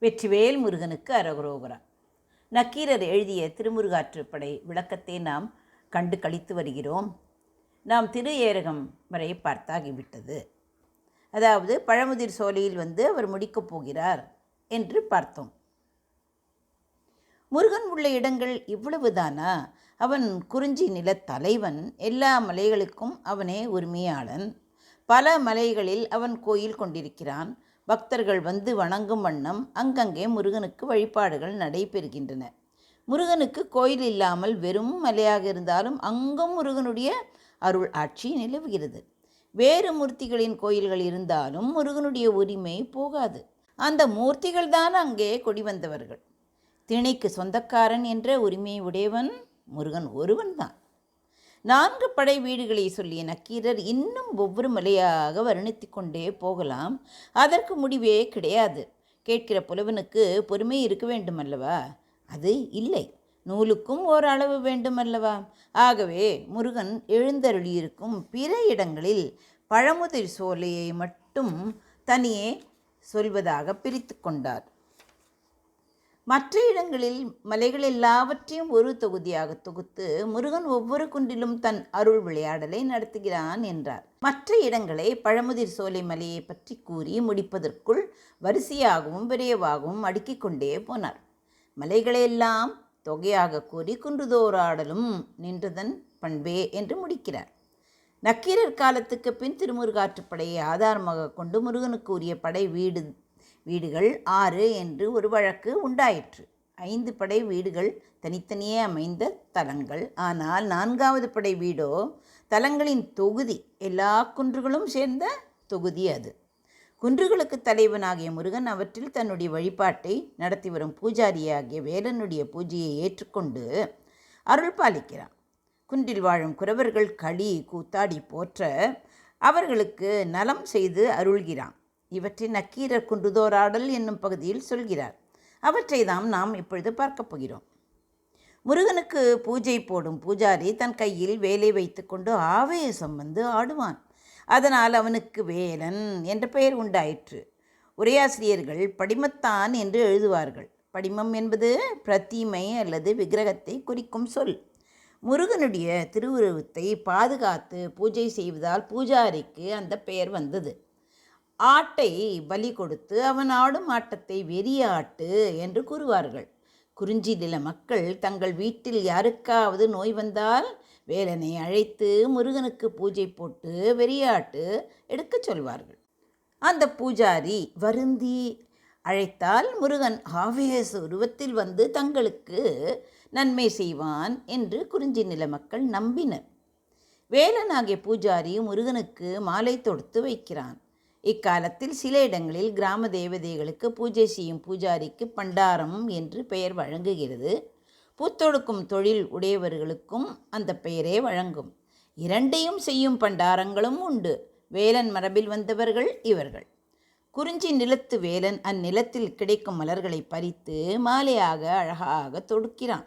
வெற்றிவேல் முருகனுக்கு அரகுரோகரா நக்கீரர் எழுதிய திருமுருகாற்றுப்படை விளக்கத்தை நாம் கண்டு கழித்து வருகிறோம். நாம் திரு ஏரகம் வரை பார்த்தாகிவிட்டது. அதாவது பழமுதிர் சோலையில் வந்து அவர் முடிக்கப் போகிறார் என்று பார்த்தோம். முருகன் உள்ள இடங்கள் இவ்வளவுதானா? அவன் குறிஞ்சி நிலத் தலைவன் எல்லா மலைகளுக்கும் அவனே உரிமையாளன். பல மலைகளில் அவன் கோயில் கொண்டிருக்கிறான். பக்தர்கள் வந்து வணங்கும் வண்ணம் அங்கங்கே முருகனுக்கு வழிபாடுகள் நடைபெறுகின்றன. முருகனுக்கு கோயில் இல்லாமல் வெறும் மலையாக இருந்தாலும் அங்கும் முருகனுடைய அருள் ஆட்சி நிலவுகிறது. வேறு மூர்த்திகளின் கோயில்கள் இருந்தாலும் முருகனுடைய உரிமை போகாது. அந்த மூர்த்திகள் தான் அங்கே கொடி வந்தவர்கள். திணைக்கு சொந்தக்காரன் என்ற உரிமை உடையவன் முருகன் ஒருவன்தான் நான்கு படை வீடுகளை சொல்லிய நக்கீரர் இன்னும் ஒவ்வொரு மலையாக வர்ணித்து கொண்டே போகலாம். அதற்கு முடிவே கிடையாது. கேட்கிற புலவனுக்கு பொறுமை இருக்க வேண்டுமல்லவா? அது இல்லை. நூலுக்கும் ஓரளவு வேண்டுமல்லவா? ஆகவே முருகன் எழுந்தருளியிருக்கும் பிற இடங்களில் பழமுதிர் சோலையை மட்டும் தனியே சொல்வதாக பிரித்து கொண்டார். மற்ற இடங்களில் மலைகள் எல்லாவற்றையும் ஒரு தொகுதியாக தொகுத்து முருகன் ஒவ்வொரு குன்றிலும் தன் அருள் விளையாடலை நடத்துகிறான் என்றார். மற்ற இடங்களை பழமுதிர் சோலை மலையை பற்றி கூறி முடிப்பதற்குள் வரிசையாகவும் விரைவாகவும் அடுக்கிக் கொண்டே போனார். மலைகளையெல்லாம் தொகையாக கூறி குன்றுதோராடலும் நின்றதன் பண்பே என்று முடிக்கிறார். நக்கீரர் காலத்துக்கு பின் திருமுருகாற்றுப்படையை ஆதாரமாக கொண்டு முருகனுக்கு உரிய படை வீடு வீடுகள் ஆறு என்று ஒரு வழக்கு உண்டாயிற்று. ஐந்து படை வீடுகள் தனித்தனியே அமைந்த தலங்கள். ஆனால் நான்காவது படை வீடோ தலங்களின் தொகுதி எல்லா குன்றுகளும் சேர்ந்த தொகுதி அது. குன்றுகளுக்கு தலைவனாகிய முருகன் அவற்றில் தன்னுடைய வழிபாட்டை நடத்தி வரும் பூஜாரியாகிய வேலனுடைய பூஜையை ஏற்றுக்கொண்டு அருள் பாலிக்கிறான். குன்றில் வாழும் குறவர்கள் களி கூத்தாடி போற்ற அவர்களுக்கு நலம் செய்து அருள்கிறான். இவற்றை நக்கீரர் குன்றுதோராடல் என்னும் பகுதியில் சொல்கிறார். அவற்றை தாம் நாம் இப்பொழுது பார்க்கப் போகிறோம். முருகனுக்கு பூஜை போடும் பூஜாரி தன் கையில் வேலை வைத்துக்கொண்டு ஆவேசம் வந்து ஆடுவான். அதனால் அவனுக்கு வேலன் என்ற பெயர் உண்டாயிற்று. உரையாசிரியர்கள் படிமத்தான் என்று எழுதுவார்கள். படிமம் என்பது பிரதிமை அல்லது விக்கிரகத்தை குறிக்கும் சொல். முருகனுடைய திருவுருவத்தை பாதுகாத்து பூஜை செய்வதால் பூஜாரிக்கு அந்த பெயர் வந்தது. ஆட்டை பலி கொடுத்து அவன் ஆடும் ஆட்டத்தை வெறியாட்டு என்று கூறுவார்கள். குறிஞ்சி நில மக்கள் தங்கள் வீட்டில் யாருக்காவது நோய் வந்தால் வேலனை அழைத்து முருகனுக்கு பூஜை போட்டு வெறியாட்டு எடுக்கச் சொல்வார்கள். அந்த பூஜாரி வருந்தி அழைத்தால் முருகன் ஆவேச உருவத்தில் வந்து தங்களுக்கு நன்மை செய்வான் என்று குறிஞ்சி நில மக்கள் நம்பினர். வேலனாகிய பூஜாரி முருகனுக்கு மாலை தொடுத்து வைக்கிறான். இக்காலத்தில் சில இடங்களில் கிராம தேவதைகளுக்கு பூஜை செய்யும் பூஜாரிக்கு பண்டாரம் என்று பெயர் வழங்குகிறது. பூத்தொடுக்கும் தொழில் உடையவர்களுக்கும் அந்த பெயரே வழங்கும். இரண்டையும் செய்யும் பண்டாரங்களும் உண்டு. வேலன் மரபில் வந்தவர்கள் இவர்கள். குறிஞ்சி நிலத்து வேலன் அந்நிலத்தில் கிடைக்கும் மலர்களை பறித்து மாலையாக அழகாக தொடுக்கிறான்.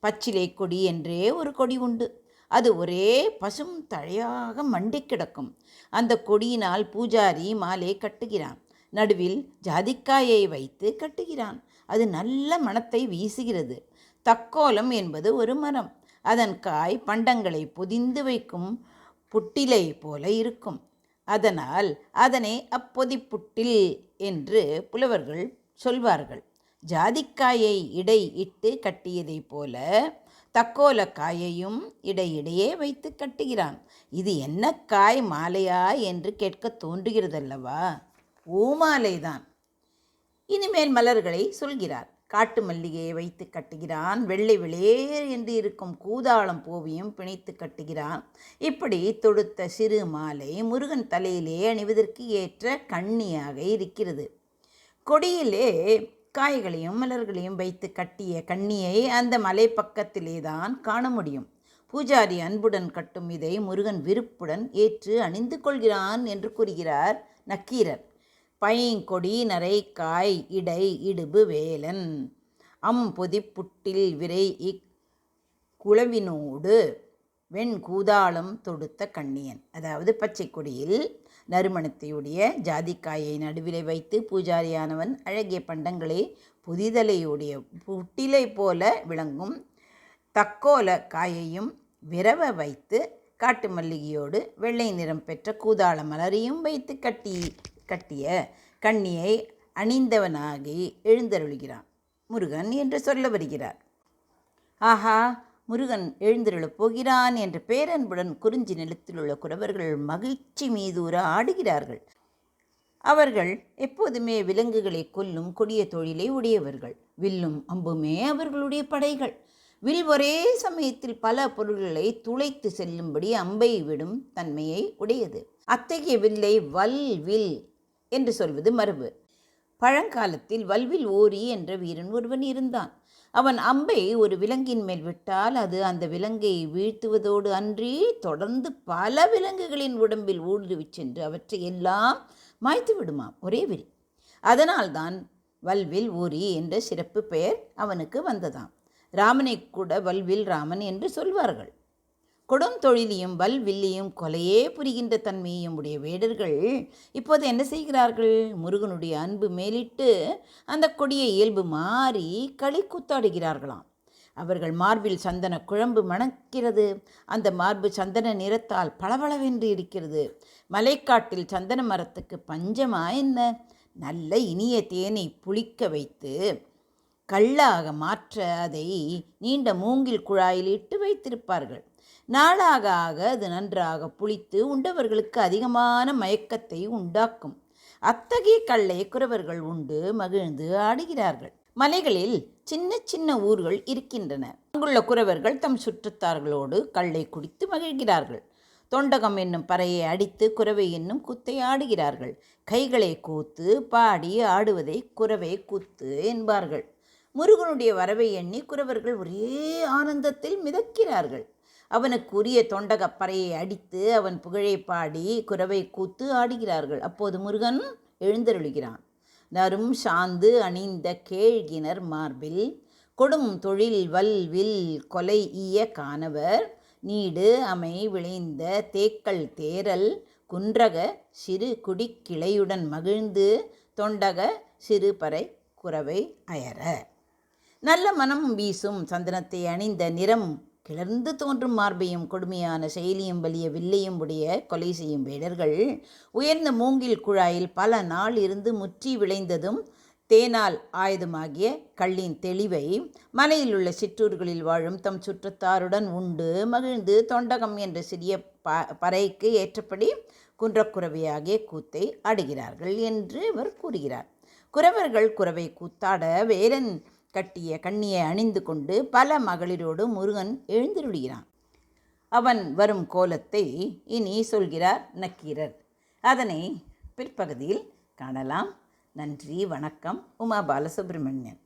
பச்சிலை கொடி என்றே ஒரு கொடி உண்டு. அது ஒரே பசும் தழையாக மண்டி கிடக்கும். அந்த கொடியினால் பூஜாரி மாலை கட்டுகிறான். நடுவில் ஜாதிக்காயை வைத்து கட்டுகிறான். அது நல்ல மணத்தை வீசுகிறது. தக்கோலம் என்பது ஒரு மரம். அதன் காய் பண்டங்களை பொதிந்து வைக்கும் புட்டிலை போல இருக்கும். அதனால் அதனை அப்பொதிப்புட்டில் என்று புலவர்கள் சொல்வார்கள். ஜாதிக்காயை இடை இட்டு கட்டியதைப் போல தக்கோலக்காயையும் இடையிடையே வைத்து கட்டுகிறான். இது என்ன காய் மாலையா என்று கேட்க தோன்றுகிறதல்லவா? ஊமாலைதான். இனிமேல் மலர்களை சொல்கிறார். காட்டு மல்லிகையை வைத்து கட்டுகிறான். வெள்ளை வெளியேர் என்று இருக்கும் கூதாளம் பூவையும் பிணைத்து கட்டுகிறான். இப்படி தொடுத்த சிறு மாலை முருகன் தலையிலே அணிவதற்கு ஏற்ற கண்ணியாக இருக்கிறது. கொடியிலே காய்களையும் மலர்களையும் வைத்து கட்டிய கண்ணியை அந்த மலை பக்கத்திலே தான் காண முடியும். பூஜாரி அன்புடன் கட்டும் இதை முருகன் விருப்புடன் ஏற்று அணிந்து கொள்கிறான் என்று கூறுகிறார் நக்கீரர். பைங்கொடி நரைக்காய் இடை இடுபு வேலன். அம் பொதிப்புட்டில் விரை இக் குளவினோடு வெண் கூதாளம் தொடுத்த கண்ணியன். அதாவது பச்சை கொடியில் நறுமணத்தையுடைய ஜாதிக்காயை நடுவிலே வைத்து பூஜாரியானவன் அழகிய பண்டங்களை புதிதலையுடைய புட்டிலை போல விளங்கும் தக்கோல காயையும் விரவ வைத்து காட்டு மல்லிகையோடு வெள்ளை நிறம் பெற்ற கூதாள மலரையும் வைத்து கட்டி கட்டிய கண்ணியை அணிந்தவனாகி எழுந்தருளுகிறான். முருகன் என்று சொல்ல வருகிறார். ஆஹா முருகன் எழுந்திருளப் போகிறான் என்ற பேரன்புடன் குறிஞ்சி நிலத்தில் உள்ள குறவர்கள் மகிழ்ச்சி மீதூர ஆடுகிறார்கள். அவர்கள் எப்போதுமே விலங்குகளை கொல்லும் கொடிய தொழிலை உடையவர்கள். வில்லும் அம்புமே அவர்களுடைய படைகள். வில் ஒரே சமயத்தில் பல பொருள்களை துளைத்து செல்லும்படி அம்பை விடும் தன்மையை உடையது. அத்தகைய வில்லை வல் வில் என்று சொல்வது மரபு. பழங்காலத்தில் வல்வில் ஓரி என்ற வீரன் ஒருவன் இருந்தான். அவன் அம்பை ஒரு விலங்கின் மேல் விட்டால் அது அந்த விலங்கை வீழ்த்துவதோடு அன்றி தொடர்ந்து பல விலங்குகளின் உடம்பில் ஊடுருவிச் சென்று அவற்றை எல்லாம் மாய்த்து விடுமாம். ஒரே விரி அதனால்தான் வல்வில் ஊரி என்ற சிறப்பு பெயர் அவனுக்கு வந்ததாம். ராமனை கூட வல்வில் ராமன் என்று சொல்வார்கள். கொடுந்தொழிலையும் வல்வில்லையும் கொலையே புரிகின்ற தன்மையும் உடைய வேடர்கள் இப்போது என்ன செய்கிறார்கள்? முருகனுடைய அன்பு மேலிட்டு அந்த கொடிய இயல்பு மாறி களி கூத்தாடுகிறார்களாம். அவர்கள் மார்பில் சந்தன குழம்பு மணக்கிறது. அந்த மார்பு சந்தன நிறத்தால் பளபளவென்று இருக்கிறது. மலைக்காட்டில் சந்தன மரத்துக்கு பஞ்சமா என்ன? நல்ல இனிய தேனை புளிக்க வைத்து கல்லாக மாற்ற அதை நீண்ட மூங்கில் குழாயில் இட்டு வைத்திருப்பார்கள். நாளாக ஆக அது நன்றாக புளித்து உண்டவர்களுக்கு அதிகமான மயக்கத்தை உண்டாக்கும். அத்தகைய கல்லை குறவர்கள் உண்டு மகிழ்ந்து ஆடுகிறார்கள். மலைகளில் சின்ன சின்ன ஊர்கள் இருக்கின்றன. அங்குள்ள குறவர்கள் தம் சுற்றத்தார்களோடு கல்லை குடித்து மகிழ்கிறார்கள். தொண்டகம் என்னும் பறையை அடித்து குறவை என்னும் குத்தை ஆடுகிறார்கள். கைகளை கூத்து பாடி ஆடுவதை குறவை கூத்து என்பார்கள். முருகனுடைய வரவை எண்ணி குறவர்கள் ஒரே ஆனந்தத்தில் மிதக்கிறார்கள். அவனுக்குரிய தொண்டகப்பறையை அடித்து அவன் புகழை பாடி குறவை கூத்து ஆடுகிறார்கள். அப்போது முருகன் எழுந்தருளுகிறான். நரும் சாந்து அணிந்த கேழ்கினர் மார்பில் கொடும் தொழில் வல் வில் கொலை ஈய காணவர் நீடு அமை விளைந்த தேக்கல் தேரல் குன்றக சிறு குடிக்கிளையுடன் மகிழ்ந்து தொண்டக சிறுபறை குறவை அயர. நல்ல மனம் வீசும் சந்தனத்தை அணிந்த நிறம் கிளர்ந்து தோன்றும் மார்பையும் கொடுமையான செயலியும் வலிய வில்லையும் உடைய கொலை செய்யும் வேடர்கள் உயர்ந்த மூங்கில் குழாயில் பல நாள் இருந்து முற்றி விளைந்ததும் தேனால் ஆயுதமாகிய கள்ளின் தெளிவை மலையில் உள்ள சிற்றூர்களில் வாழும் தம் சுற்றத்தாருடன் உண்டு மகிழ்ந்து தொண்டகம் என்ற சிறிய ப பறைக்கு ஏற்றபடி குன்றக்குறவையாகிய கூத்தை ஆடுகிறார்கள் என்று அவர் கூறுகிறார். குறவர்கள் குறவை கூத்தாட வேலன் கட்டிய கண்ணியை அணிந்து கொண்டு பல மகளிரோடு முருகன் எழுந்திருளுகிறான் அவன் வரும் கோலத்தை இனி சொல்கிறார் நக்கீரர். அதனை பிற்பகுதியில் காணலாம். நன்றி வணக்கம். உமா பாலசுப்ரமணியன்.